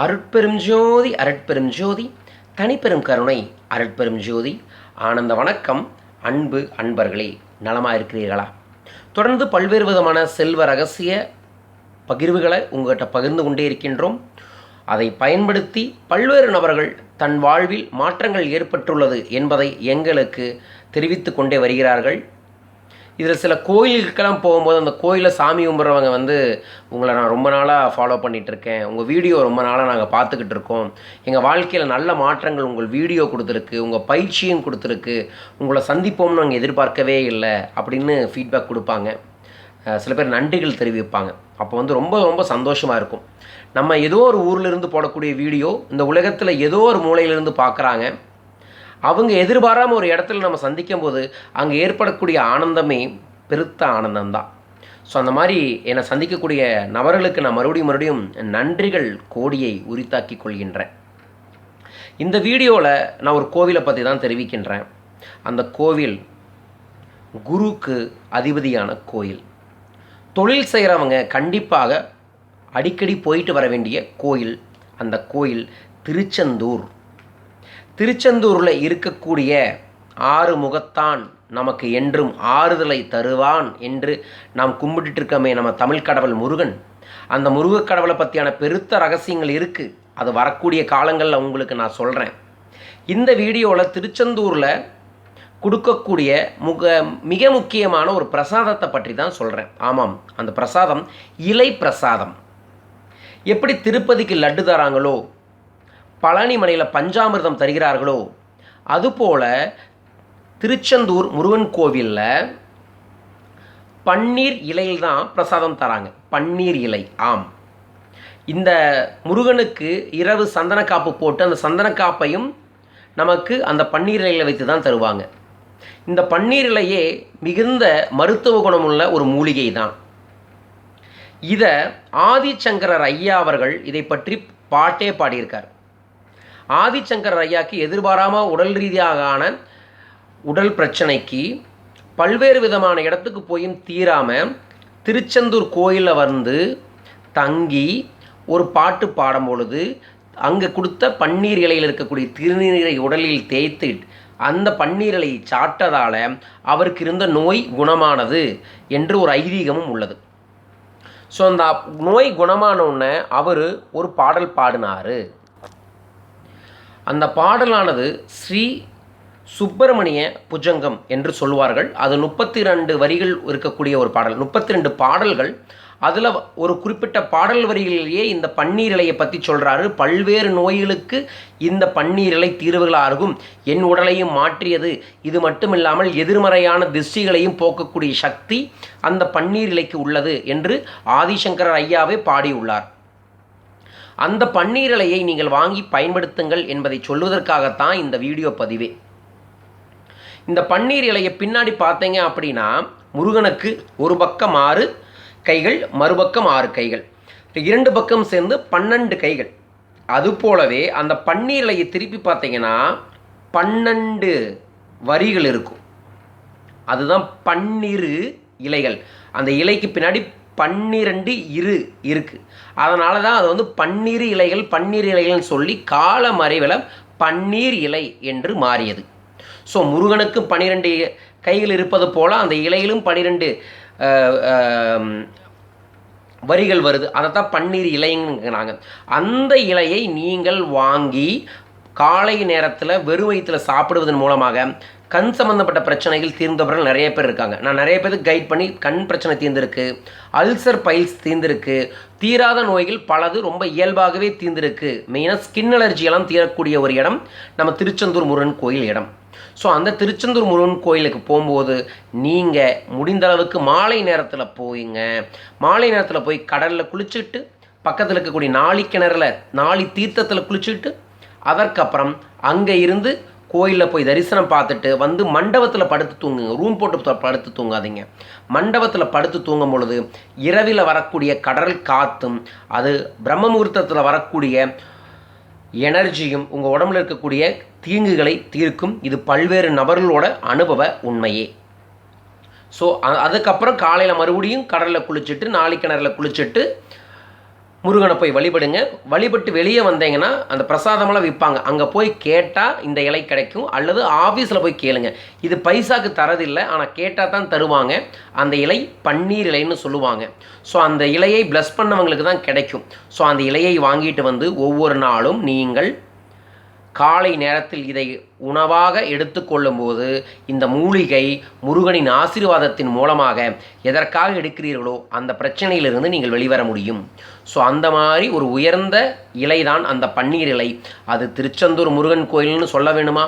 அருட்பெரும் ஜோதி அருட்பெரும் ஜோதி தனிப்பெரும் கருணை அருட்பெரும் ஜோதி. ஆனந்த வணக்கம் அன்பு அன்பர்களே நலமாக இருக்கிறீர்களா? தொடர்ந்து பல்வேறு விதமான செல்வ ரகசிய பகிர்வுகளை உங்கள்கிட்ட பகிர்ந்து கொண்டே இருக்கின்றோம். அதை பயன்படுத்தி பல்வேறு நபர்கள் தன் வாழ்வில் மாற்றங்கள் ஏற்பட்டுள்ளது என்பதை எங்களுக்கு தெரிவித்து கொண்டே வருகிறார்கள். இதில் சில கோயிலுக்கெல்லாம் போகும்போது அந்த கோயிலில் சாமி கும்பிட்றவங்க வந்து உங்களை நான் ரொம்ப நாளாக ஃபாலோ பண்ணிகிட்டு இருக்கேன் உங்கள் வீடியோ ரொம்ப நாளாக நாங்கள் பார்த்துக்கிட்டு இருக்கோம். எங்கள் வாழ்க்கையில் நல்ல மாற்றங்கள் உங்கள் வீடியோ கொடுத்துருக்கு. உங்கள் பயிற்சியும் கொடுத்துருக்கு. உங்களை சந்திப்போம்னு நாங்கள் எதிர்பார்க்கவே இல்லை. அப்படின்னு ஃபீட்பேக் கொடுப்பாங்க. சில பேர் நன்றிகள் தெரிவிப்பாங்க. அப்போ வந்து ரொம்ப ரொம்ப சந்தோஷமாக இருக்கும். நம்ம ஏதோ ஒரு ஊர்லேருந்து போடக்கூடிய வீடியோ இந்த உலகத்தில் ஏதோ ஒரு மூலையிலேருந்து பார்க்குறாங்க. அவங்க எதிர்பாராமல் ஒரு இடத்துல நம்ம சந்திக்கும் போது அங்கே ஏற்படக்கூடிய ஆனந்தமே பெருத்த ஆனந்தம்தான். ஸோ அந்த மாதிரி என்னை சந்திக்கக்கூடிய நபர்களுக்கு நான் மறுபடியும் மறுபடியும் நன்றிகள் கோடியை உரித்தாக்கி கொள்கின்றேன். இந்த வீடியோவில் நான் ஒரு கோவிலை பற்றி தான் தெரிவிக்கின்றேன். அந்த கோவில் குருக்கு அதிபதியான கோயில். தொழில் செய்கிறவங்க கண்டிப்பாக அடிக்கடி போயிட்டு வர வேண்டிய கோயில். அந்த கோயில் திருச்செந்தூர். திருச்செந்தூரில் இருக்கக்கூடிய ஆறு முகத்தான் நமக்கு என்றும் ஆறுதலை தருவான் என்று நாம் கும்பிட்டுட்டு நம்ம தமிழ் கடவுள் முருகன். அந்த முருகக் கடவுளை பற்றியான பெருத்த ரகசியங்கள் இருக்குது அது வரக்கூடிய காலங்களில் உங்களுக்கு நான் சொல்கிறேன் இந்த வீடியோவில் திருச்செந்தூரில் கொடுக்கக்கூடிய முக மிக முக்கியமான ஒரு பிரசாதத்தை பற்றி தான் சொல்கிறேன் ஆமாம் அந்த பிரசாதம் இலை பிரசாதம். எப்படி திருப்பதிக்கு லட்டு தராங்களோ பழனி மலையில் பஞ்சாமிர்தம் தருகிறார்களோ? அதுபோல திருச்செந்தூர் முருகன் கோவிலில் பன்னீர் இலையில் தான் பிரசாதம் தராங்க. பன்னீர் இலை ஆம். இந்த முருகனுக்கு இரவு சந்தனக்காப்பு போட்டு அந்த சந்தனக்காப்பையும் நமக்கு அந்த பன்னீர் இலையில் வைத்து தான் தருவாங்க. இந்த பன்னீர் இலையே மிகுந்த மருத்துவ குணமுள்ள ஒரு மூலிகை தான். இதை ஆதிச்சங்கரர் ஐயா அவர்கள் இதை பற்றி பாட்டே பாடியிருக்கார். ஆதிசங்கர் ஐயாக்கு எதிர்பாராமல் உடல் ரீதியாகான உடல் பிரச்சனைக்கு பல்வேறு விதமான இடத்துக்கு போயும் தீராமல் திருச்செந்தூர் கோயிலில் வந்து தங்கி ஒரு பாட்டு பாடும் பொழுது அங்கே கொடுத்த பன்னீர் இலையில் இருக்கக்கூடிய திருநீரை உடலில் தேய்த்து அந்த பன்னீர் இலையை சாட்டதால் அவருக்கு இருந்த நோய் குணமானது என்று ஒரு ஐதீகமும் உள்ளது. ஸோ அந்த நோய் குணமானவுடனே அவர் ஒரு பாடல் பாடினார். அந்த பாடலானது ஸ்ரீ சுப்பிரமணிய புஜங்கம் என்று சொல்வார்கள் அது முப்பத்தி ரெண்டு வரிகள் இருக்கக்கூடிய ஒரு பாடல். முப்பத்தி ரெண்டு பாடல்கள். அதில் ஒரு குறிப்பிட்ட பாடல் வரிகளிலேயே இந்த பன்னீர் இலையை பற்றி சொல்கிறாரு பல்வேறு நோய்களுக்கு இந்த பன்னீர் இலை தீர்வுகளாகும். என் உடலையும் மாற்றியது. இது மட்டுமில்லாமல் எதிர்மறையான திஷ்டிகளையும் போக்கக்கூடிய சக்தி அந்த பன்னீர் இலைக்கு உள்ளது என்று ஆதிசங்கரர் ஐயாவே பாடியுள்ளார். அந்த பன்னீர் இலையை நீங்கள் வாங்கி பயன்படுத்துங்கள் என்பதை சொல்வதற்காகத்தான் இந்த வீடியோ பதிவே. இந்த பன்னீர் இலையை பின்னாடி பார்த்தீங்க அப்படின்னா முருகனுக்கு ஒரு பக்கம் ஆறு கைகள் மறுபக்கம் ஆறு கைகள். இரண்டு பக்கம் சேர்ந்து பன்னெண்டு கைகள். அது போலவே அந்த பன்னீர் இலையை திருப்பி பார்த்தீங்கன்னா பன்னெண்டு வரிகள் இருக்கும். அதுதான் பன்னிரு இலைகள். அந்த இலைக்கு பின்னாடி பன்னிரண்டு இரு இருக்குது அதனால தான் அது வந்து பன்னீர் இலைகள் பன்னீர் இலைகள்னு சொல்லி கால மறைவில் பன்னீர் இலை என்று மாறியது. ஸோ முருகனுக்கு பன்னிரெண்டு கைகள் இருப்பது போல் அந்த இலையிலும் பன்னிரெண்டு வரிகள் வருது. அதை தான் பன்னீர் இலைங்கிறாங்க. அந்த இலையை நீங்கள் வாங்கி காலை நேரத்தில் வெறும் வயிற்றில் சாப்பிடுவதன் மூலமாக கண் சம்மந்தப்பட்ட பிரச்சனைகள் தீர்ந்தவர்கள் நிறைய பேர் இருக்காங்க. நான் நிறைய பேருக்கு கைட் பண்ணி கண் பிரச்சனை தீர்ந்திருக்கு அல்சர் பைல்ஸ் தீர்ந்திருக்கு தீராத நோய்கள் பலது ரொம்ப இயல்பாகவே தீர்ந்திருக்கு. மெயினாக ஸ்கின் அலர்ஜியெல்லாம் தீரக்கூடிய ஒரு இடம் நம்ம திருச்செந்தூர் முருகன் கோயில் இடம். ஸோ அந்த திருச்செந்தூர் முருகன் கோயிலுக்கு போகும்போது நீங்கள் முடிந்த அளவுக்கு மாலை நேரத்தில் போயிங்க. மாலை நேரத்தில் போய் கடலில் குளிச்சுட்டு பக்கத்தில் இருக்கக்கூடிய நாளி கிணறுல நாளி தீர்த்தத்தில் குளிச்சுட்டு அதற்கப்புறம் அங்கே இருந்து கோயிலில் போய் தரிசனம் பார்த்துட்டு வந்து மண்டபத்தில் படுத்து தூங்குங்க. ரூம் போட்டு படுத்து தூங்காதீங்க. மண்டபத்தில் படுத்து தூங்கும் பொழுது இரவில் வரக்கூடிய கடல் காற்றும் அது பிரம்ம முகூர்த்தத்தில் வரக்கூடிய எனர்ஜியும் உங்கள் உடம்புல இருக்கக்கூடிய தீங்குகளை தீர்க்கும். இது பல்வேறு நபர்களோட அனுபவ உண்மையே. ஸோ அதுக்கப்புறம் காலையில் மறுபடியும் கடலில் குளிச்சுட்டு நாளை கிணறுல குளிச்சுட்டு முருகனை போய் வழிபடுங்க. வழிபட்டு வெளியே வந்தீங்கன்னா அந்த பிரசாதமெல்லாம் விற்பாங்க. அங்கே போய் கேட்டால் இந்த இலை கிடைக்கும். அல்லது ஆஃபீஸில் போய் கேளுங்க. இது பைசாக்கு தரதில்லை. ஆனால் கேட்டால் தான் தருவாங்க. அந்த இலை பன்னீர் இலைன்னு சொல்லுவாங்க. ஸோ அந்த இலையை ப்ளஸ் பண்ணவங்களுக்கு தான் கிடைக்கும். ஸோ அந்த இலையை வாங்கிட்டு வந்து ஒவ்வொரு நாளும் நீங்கள் காலை நேரத்தில் இதை உணவாக எடுத்துக்கொள்ளும்போது இந்த மூலிகை முருகனின் ஆசீர்வாதத்தின் மூலமாக எதற்காக எடுக்கிறீர்களோ அந்த பிரச்சனையிலிருந்து நீங்கள் வெளிவர முடியும். ஸோ அந்த மாதிரி ஒரு உயர்ந்த இலை தான் அந்த பன்னீர் இலை. அது திருச்செந்தூர் முருகன் கோயில்னு சொல்ல வேணுமா?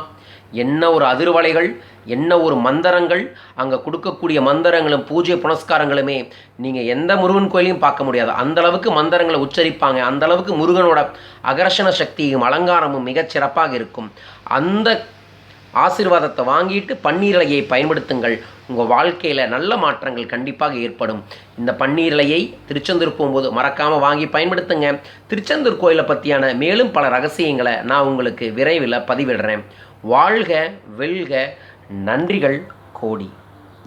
என்ன ஒரு அதிர்வலைகள் என்ன ஒரு மந்திரங்கள் அங்கே கொடுக்கக்கூடிய மந்திரங்களும் பூஜை புனஸ்காரங்களுமே நீங்கள் எந்த முருகன் கோயிலையும் பார்க்க முடியாது. அந்த அளவுக்கு மந்திரங்களை உச்சரிப்பாங்க. அந்த அளவுக்கு முருகனோட அகர்ஷண சக்தியும் அலங்காரமும் மிகச் சிறப்பாக இருக்கும். அந்த ஆசீர்வாதத்தை வாங்கிட்டு பன்னீரலையை பயன்படுத்துங்கள். உங்கள் வாழ்க்கையில் நல்ல மாற்றங்கள் கண்டிப்பாக ஏற்படும். இந்த பன்னீரலையை திருச்செந்தூர் போகும்போது மறக்காமல் வாங்கி பயன்படுத்துங்க. திருச்செந்தூர் கோயிலை பற்றியான மேலும் பல ரகசியங்களை நான் உங்களுக்கு விரைவில் பதிவிடுறேன். வாழ்க வெல்க நன்றிகள் கோடி.